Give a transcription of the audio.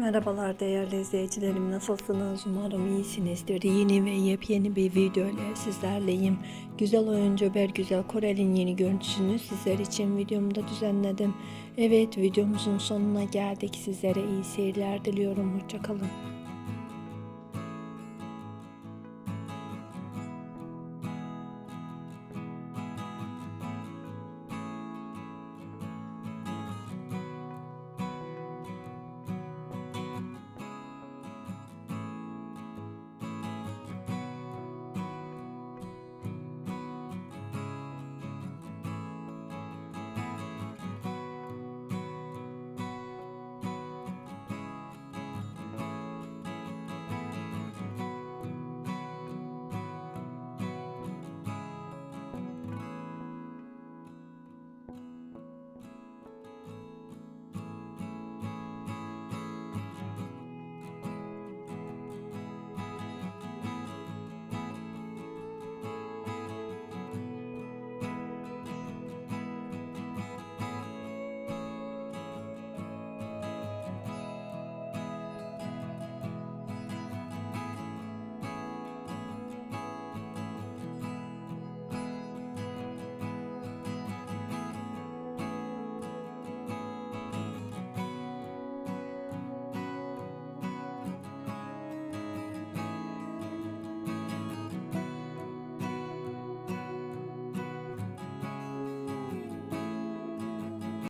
Merhabalar değerli izleyicilerim nasılsınız? Umarım iyisinizdir. Yeni ve yepyeni bir video ile sizlerleyim. Güzel oyuncu Bergüzel Korel'in yeni görüntüsünü sizler için videomda düzenledim. Evet videomuzun sonuna geldik. Sizlere iyi seyirler diliyorum. Hoşçakalın